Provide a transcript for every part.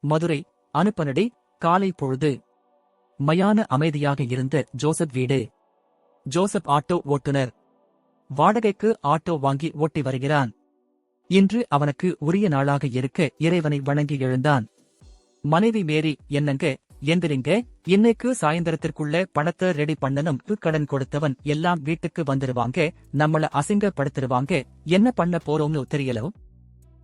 மதுரை அனுப்பனடி காலை பொழுது. மயான அமைதியாக இருந்த ஜோசப் வீடு. ஜோசப் ஆட்டோ ஓட்டுநர். வாடகைக்கு ஆட்டோ வாங்கி ஓட்டி வருகிறான். இன்று அவனுக்கு உரிய நாளாக இருக்க இறைவனை வணங்கி எழுந்தான். மனைவி மேரி என்னங்க எந்திரிங்க. இன்னைக்கு சாயந்தரத்திற்குள்ள பணத்தை ரெடி பண்ணனும் கடன் கொடுத்தவன் எல்லாம் வீட்டுக்கு வந்துருவாங்க. நம்மள அசிங்கப்படுத்திருவாங்க. என்ன பண்ண போறோம்னு தெரியலவும்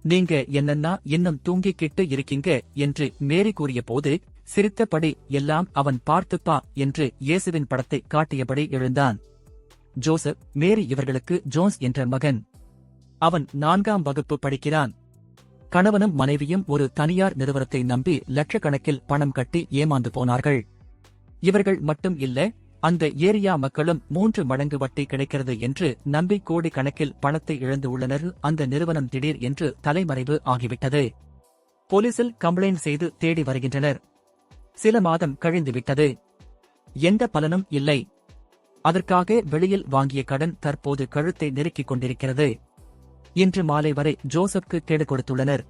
நீங்க என்னன்னா இன்னும் தூங்கிக்கிட்டு இருக்கீங்க என்று மேரி கூறிய போது சிரித்தபடி எல்லாம் அவன் பார்த்துப்பா என்று இயேசுவின் படத்தை காட்டியபடி எழுந்தான். ஜோசப் மேரி இவர்களுக்கு ஜோன்ஸ் என்ற மகன். அவன் நான்காம் வகுப்பு படிக்கிறான். கணவனும் மனைவியும் ஒரு தனியார் நிறுவனத்தை நம்பி லட்சக்கணக்கில் பணம் கட்டி ஏமாந்து போனார்கள். இவர்கள் மட்டும் இல்ல அந்த ஏரியா மக்களும் மூன்று மடங்கு வட்டி கிடைக்கிறது என்று நம்பி கோடி கணக்கில் பணத்தை இழந்து உள்ளனர். அந்த நிறுவனம் திடீர் என்று தலைமறைவு ஆகிவிட்டது. போலீசில் கம்ப்ளைண்ட் செய்து தேடி வருகின்றனர். சில மாதம் கழிந்துவிட்டது. எந்த பலனும் இல்லை. அதற்காக வெளியில் வாங்கிய கடன் தற்போது கழுத்தை நெருக்கிக் கொண்டிருக்கிறது. இன்று மாலை வரை ஜோசப்க்கு கேடு கொடுத்துள்ளனர்.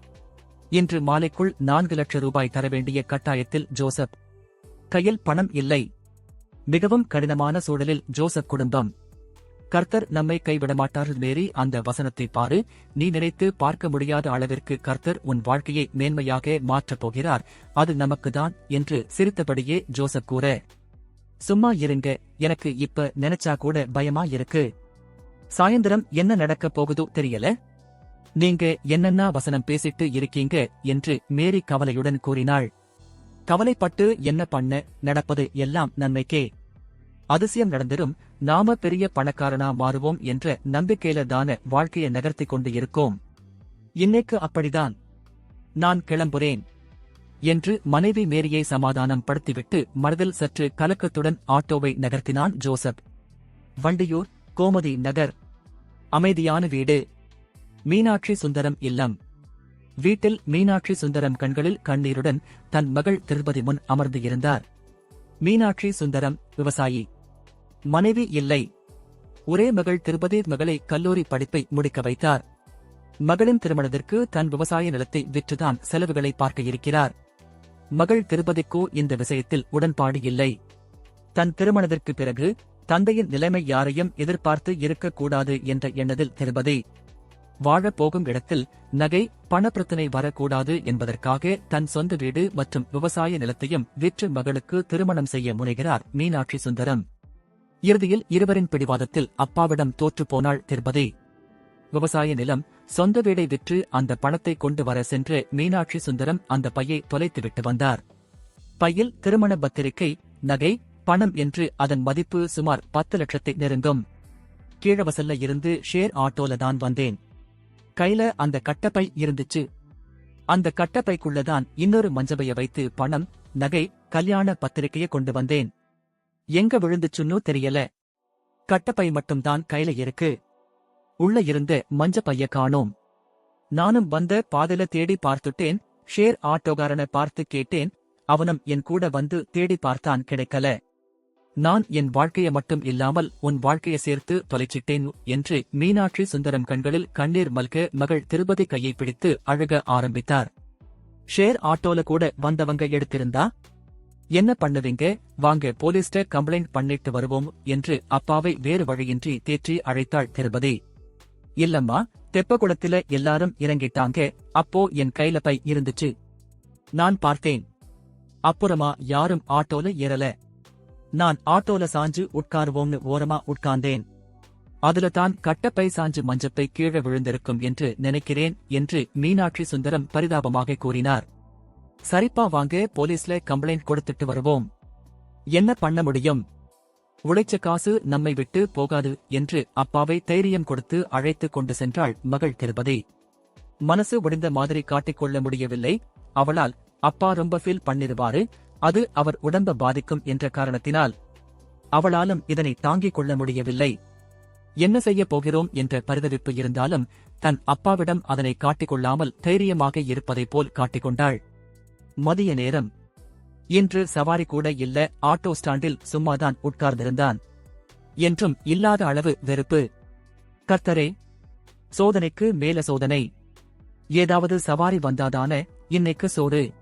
இன்று மாலைக்குள் நான்கு லட்சம் ரூபாய் தர வேண்டிய கட்டாயத்தில் ஜோசப் கையில் பணம் இல்லை. மிகவும் கடினமான சூழலில் ஜோசப் குடும்பம். கர்த்தர் நம்மை கைவிடமாட்டார் மேரி அந்த வசனத்தை பாரு. நீ நினைத்து பார்க்க முடியாத அளவிற்கு கர்த்தர் உன் வாழ்க்கையை மேன்மையாக மாற்றப் போகிறார். அது நமக்குதான் என்று சிரித்தபடியே ஜோசப் கூற சும்மா இருங்க எனக்கு இப்ப நினைச்சா கூட பயமா இருக்கு. சாயந்தரம் என்ன நடக்கப் போகுதோ தெரியல? நீங்க என்னென்ன வசனம் பேசிட்டு இருக்கீங்க? என்று மேரி கவலையுடன் கூறினாள். கவலைப்பட்டு என்ன பண்ண நடப்பது எல்லாம் நன்மைக்கே. அதிசயம் நடந்திரும் நாம பெரிய பணக்காரனா மாறுவோம் என்ற நம்பிக்கையில தான வாழ்க்கையை நகர்த்தி கொண்டு இருக்கோம். இன்னைக்கு அப்படிதான். நான் கிளம்புறேன். என்று மனைவி மேரியை சமாதானம் படுத்திவிட்டு மனதில் சற்று கலக்கத்துடன் ஆட்டோவை நகர்த்தினான் ஜோசப். வண்டியூர் கோமதி நகர். அமைதியான வீடு. மீனாட்சி சுந்தரம் இல்லம். வீட்டில் மீனாட்சி சுந்தரம் கண்களில் கண்ணீருடன் தன் மகள் திருப்பதி முன் அமர்ந்து இருந்தார். மீனாட்சி சுந்தரம் விவசாயி. மனைவி இல்லை. ஒரே மகள் திருப்பதி மகளை கல்லூரி படிப்பை முடிக்க வைத்தார். மகளின் திருமணத்திற்கு தன் விவசாய நிலத்தை விற்றுதான் செலவுகளை பார்க்க இருக்கிறார். மகள் திருப்பதிக்கோ இந்த விஷயத்தில் உடன்பாடு இல்லை. தன் திருமணத்திற்கு பிறகு தந்தையின் நிலைமை யாரையும் எதிர்பார்த்து இருக்கக்கூடாது என்ற எண்ணத்தில் திருப்பதி வாழப் போகும் இடத்தில் நகை பணப்பிரச்சனை வரக்கூடாது என்பதற்காக தன் சொந்த வீடு மற்றும் விவசாய நிலத்தையும் விற்று மகளுக்கு திருமணம் செய்ய முனைகிறார் மீனாட்சி சுந்தரம். இறுதியில் இருவரின் பிடிவாதத்தில் அப்பாவிடம் தோற்று போனாள் திருப்பதி. விவசாய நிலம் சொந்த வீடை விற்று அந்த பணத்தை கொண்டு வர சென்று மீனாட்சி சுந்தரம் அந்த பையை தொலைத்துவிட்டு வந்தார். பையில் திருமண பத்திரிகை நகை பணம் என்று அதன் மதிப்பு சுமார் பத்து லட்சத்தை நெருங்கும். கீழவசல்ல இருந்து ஷேர் ஆட்டோல தான் வந்தேன். கையில அந்த கட்டப்பை இருந்துச்சு. அந்த கட்டப்பைக்குள்ளதான் இன்னொரு மஞ்சபைய வைத்து பணம் நகை கல்யாண பத்திரிகையை கொண்டு வந்தேன். எங்க விழுந்துச்சுன்னு தெரியல. கட்டப்பை மட்டும்தான் கையில இருக்கு. உள்ள இருந்த மஞ்ச பைய காணோம். நானும் வந்த பாதையில தேடி பார்த்துட்டேன். ஷேர் ஆட்டோகாரனை பார்த்து கேட்டேன். அவனும் என் கூட வந்து தேடி பார்த்தான் கிடைக்கல. நான் என் வாழ்க்கையை மட்டும் இல்லாமல் உன் வாழ்க்கையை சேர்த்து தொலைச்சிட்டேன் என்று மீனாட்சி சுந்தரம் கண்களில் கண்ணீர் மல்க மகள் திருப்பதி கையை பிடித்து அழக ஆரம்பித்தார். ஷேர் ஆட்டோல கூட வந்தவங்க எடுத்திருந்தா? என்ன பண்ணுவீங்க? வாங்க போலீஸ்ட கம்ப்ளைண்ட் பண்ணிட்டு வருவோம் என்று அப்பாவை வேறு வழியின்றி தேற்றி அழைத்தாள் திருபதி இல்லம்மா தெப்பகுளத்துல எல்லாரும் இறங்கிட்டாங்க அப்போ என் கையில பை இருந்துச்சு. நான் பார்த்தேன். அப்புறமா யாரும் ஆட்டோல ஏறல. நான் ஆட்டோல சாஞ்சு உட்காருவோம்னு ஓரமா உட்கார்ந்தேன். அதுல தான் கட்டப்பை சாஞ்சு மஞ்சப்பை கீழே விழுந்திருக்கும் என்று நினைக்கிறேன் என்று மீனாட்சி சுந்தரம் பரிதாபமாக கூறினார். சரிப்பா வாங்க போலீஸ்ல கம்ப்ளைண்ட் கொடுத்துட்டு வருவோம். என்ன பண்ண முடியும்? உழைச்ச காசு நம்மை விட்டு போகாது என்று அப்பாவை தைரியம் கொடுத்து அழைத்துக் கொண்டு சென்றாள் மகள் திருபதி. மனசு உடைந்த மாதிரி காட்டிக்கொள்ள முடியவில்லை. அவளால் அப்பா ரொம்ப ஃபீல் பண்ணிருவாரு அது அவர் உடம்ப பாதிக்கும் என்ற காரணத்தினால் அவளாலும் இதனை தாங்கிக் கொள்ள முடியவில்லை. என்ன செய்ய போகிறோம் என்ற பரிதவிப்பு இருந்தாலும் தன் அப்பாவிடம் அதனை காட்டிக்கொள்ளாமல் தைரியமாக இருப்பதைப் போல் காட்டிக்கொண்டாள். மதிய நேரம். இன்று சவாரி கூட இல்ல ஆட்டோ ஸ்டாண்டில் சும்மாதான் உட்கார்ந்திருந்தான். என்றும் இல்லாத அளவு வெறுப்பு. கர்த்தரே சோதனைக்கு மேல சோதனை. ஏதாவது சவாரி வந்தாதான இன்னைக்கு சோறு.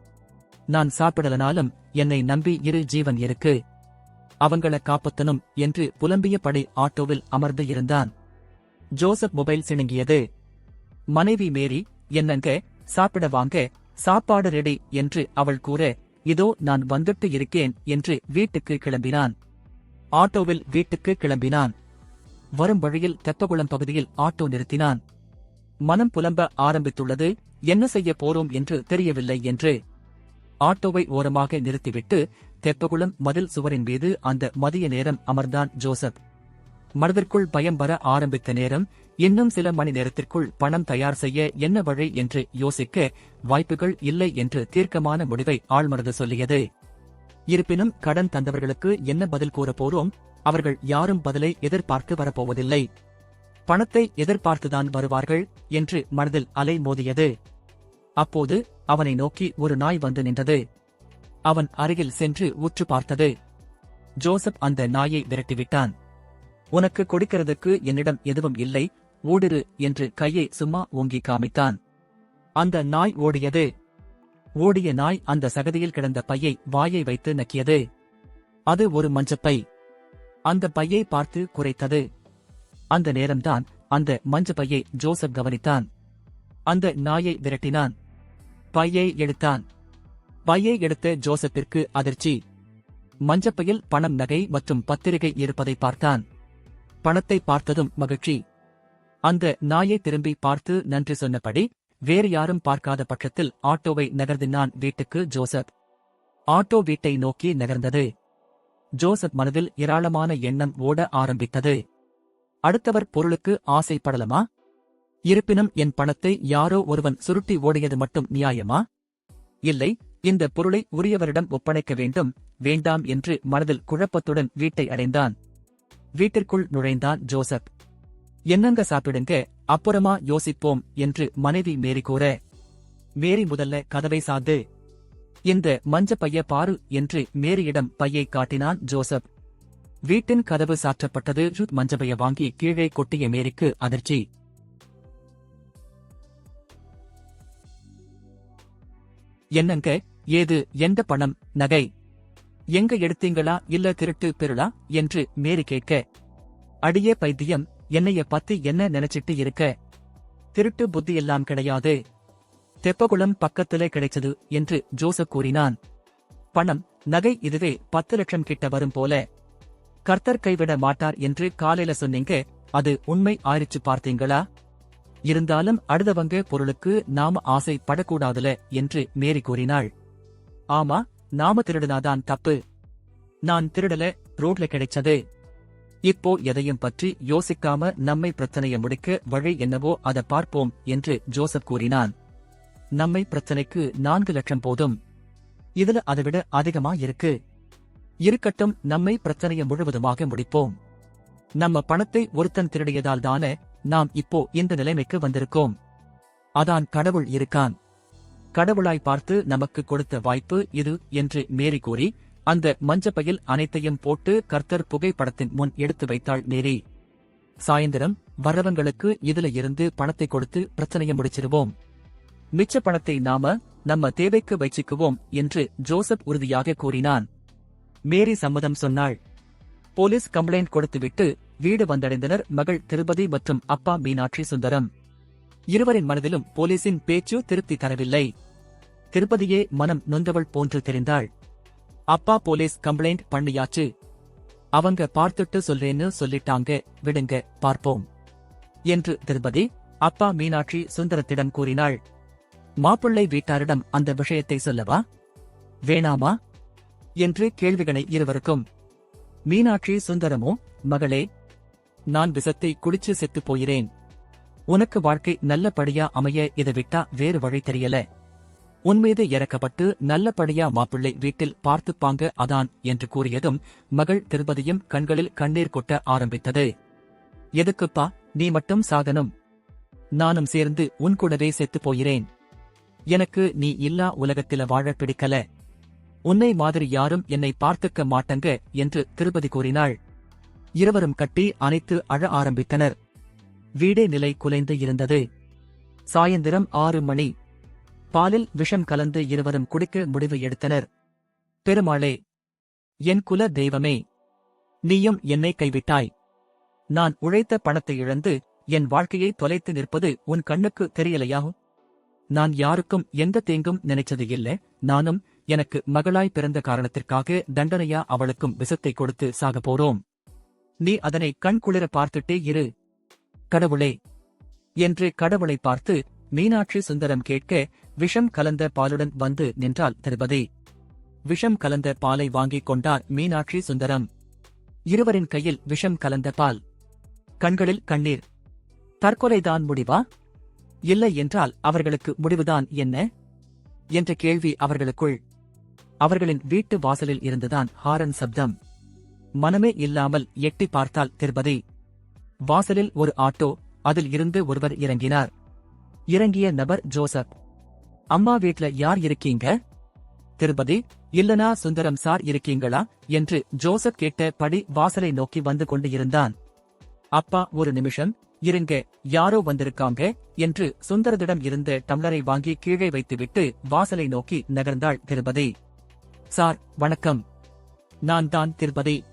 நான் சாப்பிடலனாலும் என்னை நம்பி இரு ஜீவன் இருக்கு. அவங்கள காப்பத்தனும் என்று புலம்பிய படை ஆட்டோவில் அமர்ந்து இருந்தான். ஜோசப் மொபைல் சிணுங்கியது. மனைவி மேரி என்னங்க? சாப்பிட வாங்க சாப்பாடு ரெடி என்று அவள் கூற இதோ நான் வந்துட்டு இருக்கேன் என்று வீட்டுக்கு கிளம்பினான். ஆட்டோவில் வீட்டுக்கு கிளம்பினான். வரும் வழியில் தெப்பகுளம் பகுதியில் ஆட்டோ நிறுத்தினான். மனம் புலம்ப ஆரம்பித்துள்ளது என்ன செய்ய போறோம் என்று தெரியவில்லை என்று ஆட்டோவை ஓரமாக நிறுத்திவிட்டு தெப்பகுளம் மதில் சுவரின் மீது அந்த மதிய நேரம் அமர்ந்தான் ஜோசப். மனதிற்குள் பயம் வர ஆரம்பித்த நேரம் இன்னும் சில மணி நேரத்திற்குள் பணம் தயார் செய்ய என்ன வழி என்று யோசிக்க வாய்ப்புகள் இல்லை என்று தீர்க்கமான முடிவை ஆழ்மனது சொல்லியது. இருப்பினும் கடன் தந்தவர்களுக்கு என்ன பதில் கூறப்போறோம் அவர்கள் யாரும் பதிலை எதிர்பார்த்து வரப்போவதில்லை. பணத்தை எதிர்பார்த்துதான் வருவார்கள் என்று மனதில் அலை மோதியது. அப்போது அவனை நோக்கி ஒரு நாய் வந்து நின்றது. அவன் அருகில் சென்று உற்று பார்த்தது. ஜோசப் அந்த நாயை விரட்டிவிட்டான். உனக்கு கொடுக்கிறதுக்கு என்னிடம் எதுவும் இல்லை ஓடிரு என்று கையை சும்மா ஓங்கி காமித்தான். அந்த நாய் ஓடியது. ஓடிய நாய் அந்த சகதியில் கிடந்த பையை வாயை வைத்து நக்கியது. அது ஒரு மஞ்சப்பை. அந்த பையை பார்த்து குறைத்தது. அந்த நேரம்தான் அந்த மஞ்சப்பையை பையை ஜோசப் கவனித்தான். அந்த நாயை விரட்டினான். பையை எடுத்தான். பையை எடுத்த ஜோசப்பிற்கு அதிர்ச்சி. மஞ்சப்பையில் பணம் நகை மற்றும் பத்திரிகை இருப்பதை பார்த்தான். பணத்தை பார்த்ததும் மகிழ்ச்சி. அந்த நாயை திரும்பி பார்த்து நன்றி சொன்னபடி வேறு யாரும் பார்க்காத பட்சத்தில் ஆட்டோவை நகர்த்தினான் வீட்டுக்கு ஜோசப். ஆட்டோ வீட்டை நோக்கி நகர்ந்தது. ஜோசப் மனதில் ஏராளமான எண்ணம் ஓட ஆரம்பித்தது. அடுத்தவர் பொருளுக்கு ஆசைப்படலமா? இருப்பினும் என் பணத்தை யாரோ ஒருவன் சுருட்டி ஓடியது மட்டும் நியாயமா? இல்லை இந்த பொருளை உரியவரிடம் ஒப்படைக்க வேண்டும் வேண்டாம் என்று மனதில் குழப்பத்துடன் வீட்டை அடைந்தான். வீட்டிற்குள் நுழைந்தான் ஜோசப். என்னங்க சாப்பிடுங்க அப்புறமா யோசிப்போம் என்று மனைவி மேரி கூற. மேரி முதல்ல கதவை சாது இந்த மஞ்ச பைய பாரு என்று மேரியிடம் பையை காட்டினான் ஜோசப். வீட்டின் கதவு சாற்றப்பட்டது ஜூத் மஞ்சபைய வாங்கி கீழே கொட்டிய மேரிக்கு அதிர்ச்சி. என்னங்க? ஏது? எந்த பணம்? நகை? எங்க எடுத்தீங்களா? இல்ல திருட்டு பெருளா என்று மேரி கேட்க அடியே பைத்தியம் என்னைய பத்தி என்ன நினைச்சிட்டு இருக்க? திருட்டு புத்தி எல்லாம் கிடையாது. தெப்பகுளம் பக்கத்திலே கிடைச்சது என்று ஜோசப் கூறினான். பணம் நகை இதுவே பத்து லட்சம் கிட்ட வரும் போல. கர்த்தர் கைவிட மாட்டார் என்று காலையில சொன்னீங்க அது உண்மை ஆயிடுச்சு பார்த்தீங்களா? இருந்தாலும் அடுத்தவங்க பொருளுக்கு நாம ஆசை படக்கூடாதுல என்று மேரி கூறினாள். ஆமா நாம திருடினாதான் தப்பு. நான் திருடல ரோட்ல கிடைச்சது. இப்போ எதையும் பற்றி யோசிக்காம நம்மை பிரச்சனையை முடிக்க வழி என்னவோ அதை பார்ப்போம் என்று ஜோசப் கூறினான். நம்மை பிரச்சனைக்கு நான்கு லட்சம் போதும். இதுல அதைவிட அதிகமா இருக்கு. இருக்கட்டும் நம்மை பிரச்சனையை முழுவதுமாக முடிப்போம். நம்ம பணத்தை ஒருத்தன் திருடியதால் தானே நாம் இப்போ இந்த நிலைமைக்கு வந்திருக்கோம்? அதான் கடவுள் இருக்கான். கடவுளாய் பார்த்து நமக்கு கொடுத்த வாய்ப்பு இது என்று மேரி கூறி அந்த மஞ்சப்பையில் அனைத்தையும் போட்டு கர்த்தர் புகைப்படத்தின் முன் எடுத்து வைத்தாள் மேரி. சாயந்தரம் வரவங்களுக்கு இதுல இருந்து பணத்தை கொடுத்து பிரச்சனையை முடிச்சிருவோம். மிச்ச பணத்தை நாம நம்ம தேவைக்கு வச்சுக்குவோம் என்று ஜோசப் உறுதியாக கூறினான். மேரி சம்மதம் சொன்னாள். போலீஸ் கம்ப்ளைண்ட் கொடுத்துவிட்டு வீடு வந்தடைந்தனர் மகள் திருபதி மற்றும் அப்பா மீனாட்சி சுந்தரம். இருவரின் மனதிலும் போலீசின் பேச்சு திருப்தி தரவில்லை. திருப்பதியே மனம் நொந்தவள் போன்று தெரிந்தாள். அப்பா போலீஸ் கம்ப்ளைண்ட் பண்ணியாச்சு. அவங்க பார்த்துட்டு சொல்றேன்னு சொல்லிட்டாங்க விடுங்க பார்ப்போம் என்று திருபதி அப்பா மீனாட்சி சுந்தரத்திடம் கூறினாள். மாப்பிள்ளை வீட்டாரிடம் அந்த விஷயத்தை சொல்லவா? வேணாமா? என்று கேள்விகளை இருவருக்கும். மீனாட்சி சுந்தரமோ மகளே நான் விஷத்தை குடிச்சு செத்துப் போயிறேன் உனக்கு வாழ்க்கை நல்லபடியா அமைய இதை விட்டா வேறு வழி தெரியல. உன்மீது இறக்கப்பட்டு நல்லபடியா மாப்பிள்ளை வீட்டில் பார்த்துப்பாங்க அதான் என்று கூறியதும் மகள் திருப்பதியும் கண்களில் கண்ணீர் கொட்ட ஆரம்பித்தது. எதுக்குப்பா நீ மட்டும் சாகனம் நானும் சேர்ந்து உன் கூடவே செத்துப் போயிறேன் எனக்கு நீ இல்லா உலகத்தில வாழ பிடிக்கல. உன்னை மாதிரி யாரும் என்னை பார்த்துக்க மாட்டங்க என்று திருப்பதி கூறினாள். இருவரும் கட்டி அனைத்து அழ ஆரம்பித்தனர். வீடே நிலை குலைந்து இருந்தது. சாயந்திரம் ஆறு மணி. பாலில் விஷம் கலந்து இருவரும் குடிக்க முடிவு எடுத்தனர். பெருமாளே என் குல தெய்வமே நீயும் என்னை கைவிட்டாய். நான் உழைத்த பணத்தை இழந்து என் வாழ்க்கையை தொலைத்து நிற்பது உன் கண்ணுக்கு தெரியலையாகும் நான் யாருக்கும் எந்த தீங்கும் நினைச்சது இல்ல. நானும் எனக்கு மகளாய் பிறந்த காரணத்திற்காக தண்டனையா அவளுக்கும் விஷத்தை கொடுத்து சாக போறோம். நீ அதனை கண்குளிர பார்த்துட்டே இரு. கடவுளே. என்று கடவுளை பார்த்து மீனாட்சி சுந்தரம் கேட்க விஷம் கலந்த பாலுடன் வந்து நின்றாள் திருபதி. விஷம் கலந்த பாலை வாங்கிக் கொண்டார் மீனாட்சி சுந்தரம். இருவரின் கையில் விஷம் கலந்த பால். கண்களில் கண்ணீர். தற்கொலைதான் முடிவா? இல்லை என்றால் அவர்களுக்கு முடிவுதான் என்ன? என்ற கேள்வி அவர்களுக்குள். அவர்களின் வீட்டு வாசலில் இருந்துதான் ஹாரன் சப்தம். மனமே இல்லாமல் எட்டி பார்த்தால் திருபதி வாசலில் ஒரு ஆட்டோ அதில் இருந்து ஒருவர் இறங்கினார். இறங்கிய நபர் ஜோசப். அம்மா வீட்ல யார் இருக்கீங்க? திருபதி இல்லனா சுந்தரம் சார் இருக்கீங்களா? என்று ஜோசப் கேட்ட படி வாசலை நோக்கி வந்து கொண்டு இருந்தான் அப்பா ஒரு நிமிஷம் இருங்க யாரோ வந்திருக்காங்க? என்று சுந்தரத்திடம் இருந்த டம்ளரை வாங்கி கீழே வைத்துவிட்டு வாசலை நோக்கி நகர்ந்தாள் திருபதி சார் வணக்கம். நான் தான் திருபதி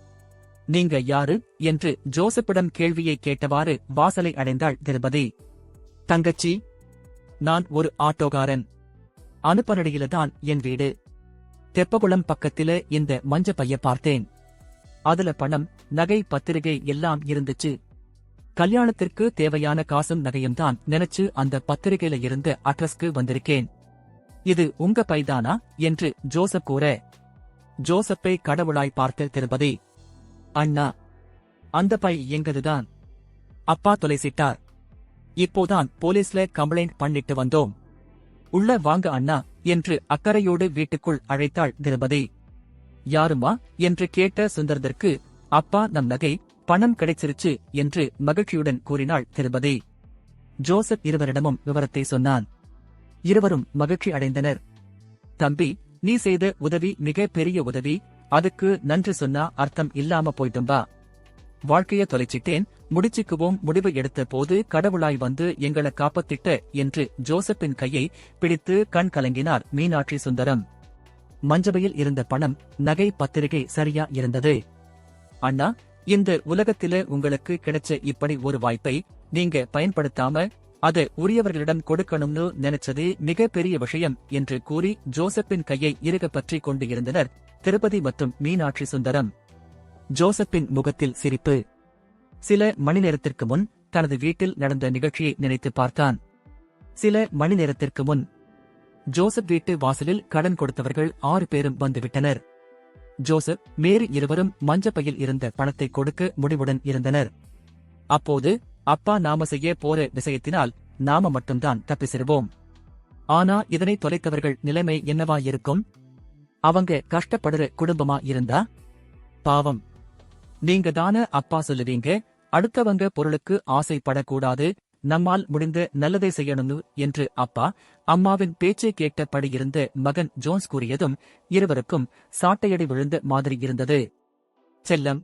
நீங்க யாரு? என்று ஜோசப்பிடம் கேள்வியை கேட்டவாறு வாசலை அடைந்தாள் திருபதி. தங்கச்சி நான் ஒரு ஆட்டோகாரன் அனுப்பனடியில தான் என் வீடு. தெப்பகுளம் பக்கத்தில இந்த மஞ்ச பைய பார்த்தேன். அதுல பணம் நகை பத்திரிகை எல்லாம் இருந்துச்சு. கல்யாணத்திற்கு தேவையான காசும் நகையும் தான் நினைச்சு அந்த பத்திரிகையில இருந்த அட்ரஸ்க்கு வந்திருக்கேன். இது உங்க பைதானா? என்று ஜோசப் கூற. ஜோசப்பை கடவுளாய் பார்த்த திருபதி அண்ணா அந்த பை எங்கதுதான்? அப்பா தொலைசிட்டார். இப்போதான் போலீஸ்ல கம்ப்ளைண்ட் பண்ணிட்டு வந்தோம். உள்ள வாங்க அண்ணா என்று அக்கறையோடு வீட்டுக்குள் அழைத்தாள் திருபதி. யாருமா? என்று கேட்ட சுந்தரதற்கு அப்பா நம் நகை பணம் கிடைச்சிருச்சு என்று மகிழ்ச்சியுடன் கூறினாள் திருபதி. ஜோசப் இருவரிடமும் விவரத்தை சொன்னான். இருவரும் மகிழ்ச்சி அடைந்தனர். தம்பி நீ செய்த உதவி மிக பெரிய உதவி அதுக்கு நன்றி சொன்னா அர்த்தம் இல்லாம போயிட்டும்பா வாழ்க்கைய தொலைச்சிட்டேன் முடிச்சுக்குவோம் முடிவு எடுத்த போது கடவுளாய் வந்து எங்களை காப்பத்திட்ட என்று ஜோசப்பின் கையை பிடித்து கண் கலங்கினார் மீனாட்சி சுந்தரம். மஞ்சபையில் இருந்த பணம் நகை பத்திரிகை சரியா இருந்தது. அண்ணா இந்த உலகத்தில உங்களுக்கு கிடைச்ச இப்படி ஒரு வாய்ப்பை நீங்க பயன்படுத்தாம அதை உரியவர்களிடம் கொடுக்கணும்னு நினைச்சது மிக பெரிய விஷயம் என்று கூறி ஜோசப்பின் கையை இருக பற்றிக் கொண்டு இருந்தனர் திருப்பதி மற்றும் மீனாட்சி சுந்தரம். ஜோசப்பின் முகத்தில் சிரிப்பு. சில மணி நேரத்திற்கு முன் தனது வீட்டில் நடந்த நிகழ்ச்சியை நினைத்து பார்த்தான். சில மணி நேரத்திற்கு முன். ஜோசப் வீட்டு வாசலில் கடன் கொடுத்தவர்கள் ஆறு பேரும் வந்துவிட்டனர். ஜோசப் மேரி இருவரும் மஞ்சப்பையில் இருந்த பணத்தை கொடுக்க முடிவுடன் இருந்தனர். அப்போது அப்பா நாம செய்ய போற விஷயத்தினால் நாம மட்டும்தான் தப்பிசிருவோம் ஆனா இதனை தொலைத்தவர்கள் நிலைமை என்னவா இருக்கும் அவங்க கஷ்டப்படுற குடும்பமா இருந்தா? பாவம். நீங்க தான அப்பா சொல்லுவீங்க அடுத்தவங்க பொருளுக்கு ஆசைப்படக்கூடாது நம்மால் முடிந்த நல்லதை செய்யணும்னு என்று அப்பா அம்மாவின் பேச்சை கேட்டபடி இருந்த மகன் ஜோன்ஸ் கூறியதும் இருவருக்கும் சாட்டையடி விழுந்த மாதிரி இருந்தது. செல்லம்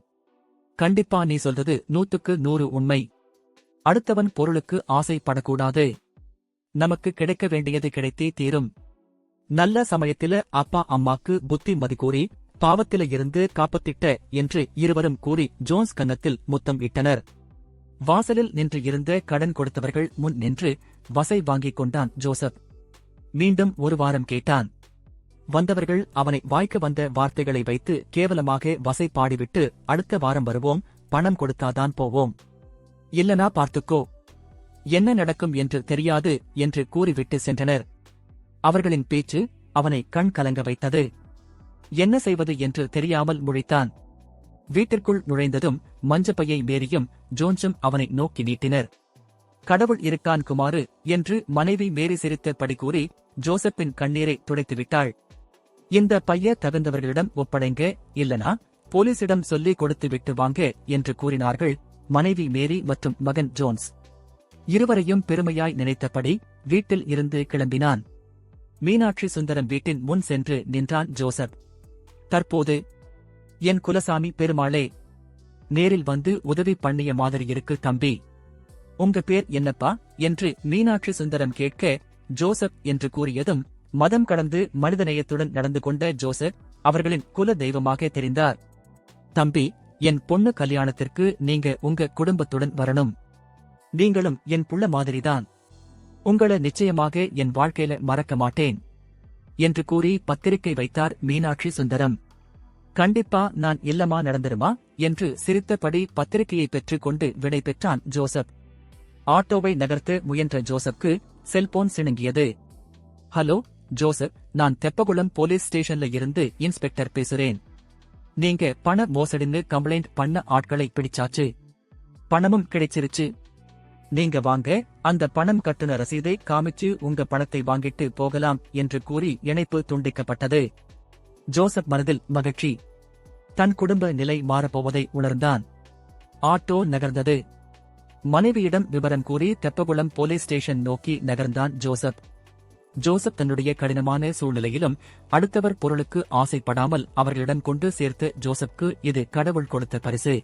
கண்டிப்பா நீ சொல்றது நூத்துக்கு நூறு உண்மை. அடுத்தவன் பொருளுக்கு ஆசைப்படக்கூடாது. நமக்கு கிடைக்க வேண்டியது கிடைத்தே தீரும். நல்ல சமயத்தில அப்பா அம்மாக்கு புத்தி மதி கூறி பாவத்தில இருந்து காப்பத்திட்ட என்று இருவரும் கூறி ஜோன்ஸ் கன்னத்தில் முத்தம் இட்டனர். வாசலில் நின்று இருந்த கடன் கொடுத்தவர்கள் முன் நின்று வசை வாங்கிக் கொண்டான் ஜோசப். மீண்டும் ஒரு வாரம் கேட்டான். வந்தவர்கள் அவனை வாய்க்க வந்த வார்த்தைகளை வைத்து கேவலமாக வசை பாடிவிட்டு அடுத்த வாரம் வருவோம் பணம் கொடுத்தாதான் போவோம். இல்லனா பார்த்துக்கோ. என்ன நடக்கும் என்று தெரியாது என்று கூறிவிட்டு சென்றனர். அவர்களின் பேச்சு அவனை கண் கலங்க வைத்தது. என்ன செய்வது என்று தெரியாமல் முழித்தான். வீட்டிற்குள் நுழைந்ததும் மஞ்சப்பையை மேரியும் ஜோன்ஸும் அவனை நோக்கி நீட்டினர். கடவுள் இருக்கான் குமாரு என்று மனைவி மேரி சிரித்தபடி கூறி ஜோசப்பின் கண்ணீரை துடைத்துவிட்டாள். இந்த பைய தகுந்தவர்களிடம் ஒப்படைங்க இல்லனா போலீசிடம் சொல்லி கொடுத்து விட்டு வாங்க என்று கூறினார்கள் மனைவி மேரி மற்றும் மகன் ஜோன்ஸ். இருவரையும் பெருமையாய் நினைத்தபடி வீட்டில் இருந்து கிளம்பினான். மீனாட்சி சுந்தரம் வீட்டின் முன் சென்று நின்றான் ஜோசப். தற்போது என் குலசாமி பெருமாளே நேரில் வந்து உதவி பண்ணிய மாதிரி இருக்கு தம்பி. உங்க பேர் என்னப்பா? என்று மீனாட்சி சுந்தரம் கேட்க ஜோசப் என்று கூறியதும் மதம் கடந்து மனிதநேயத்துடன் நடந்து கொண்ட ஜோசப் அவர்களின் குல தெய்வமாக தெரிந்தார். தம்பி என் பொண்ணு கல்யாணத்திற்கு நீங்க உங்க குடும்பத்துடன் வரணும். நீங்களும் என் புள்ள மாதிரிதான். உங்கள நிச்சயமாக என் வாழ்க்கையில மறக்க மாட்டேன் என்று கூறி பத்திரிகை வைத்தார் மீனாட்சி சுந்தரம். கண்டிப்பா நான் இல்லமா நடந்துருமா? என்று சிரித்தபடி பத்திரிகையை பெற்றுக் கொண்டு விடை பெற்றான் ஜோசப். ஆட்டோவை நகர்த்த முயன்ற ஜோசப்க்கு செல்போன் சிணுங்கியது. ஹலோ ஜோசப் நான் தெப்பகுளம் போலீஸ் ஸ்டேஷன்ல இருந்து இன்ஸ்பெக்டர் பேசுறேன். நீங்க பண மோசடின்னு கம்ப்ளைண்ட் பண்ண ஆட்களை பிடிச்சாச்சு. பணமும் கிடைச்சிருச்சு. நீங்க வாங்க அந்த பணம் கட்டுன ரசீதை காமிச்சு உங்க பணத்தை வாங்கிட்டு போகலாம் என்று கூறி இணைப்பு துண்டிக்கப்பட்டது. ஜோசப் மனதில் மகிழ்ச்சி. தன் குடும்ப நிலை மாறப்போவதை உணர்ந்தான். ஆட்டோ நகர்ந்தது. மனைவியிடம் விவரம் கூறி தெப்பகுளம் போலீஸ் ஸ்டேஷன் நோக்கி நகர்ந்தான் ஜோசப். ஜோசப் தன்னுடைய கடினமான சூழ்நிலையிலும் அடுத்தவர் பொருளுக்கு ஆசைப்படாமல் அவர்களிடம் கொண்டு சேர்த்து ஜோசப்க்கு இது கடவுள் கொடுத்த பரிசு.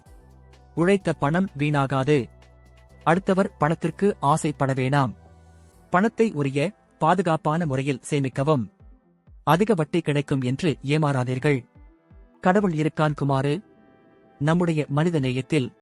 உழைத்த பணம் வீணாகாது. அடுத்தவர் பணத்திற்கு ஆசைப்பட வேணாம். பணத்தை உரிய பாதுகாப்பான முறையில் சேமிக்கவும். அதிக வட்டி கிடைக்கும் என்று ஏமாறாதீர்கள். கடவுள் இருக்கான் குமாறு நம்முடைய மனித நேயத்தில்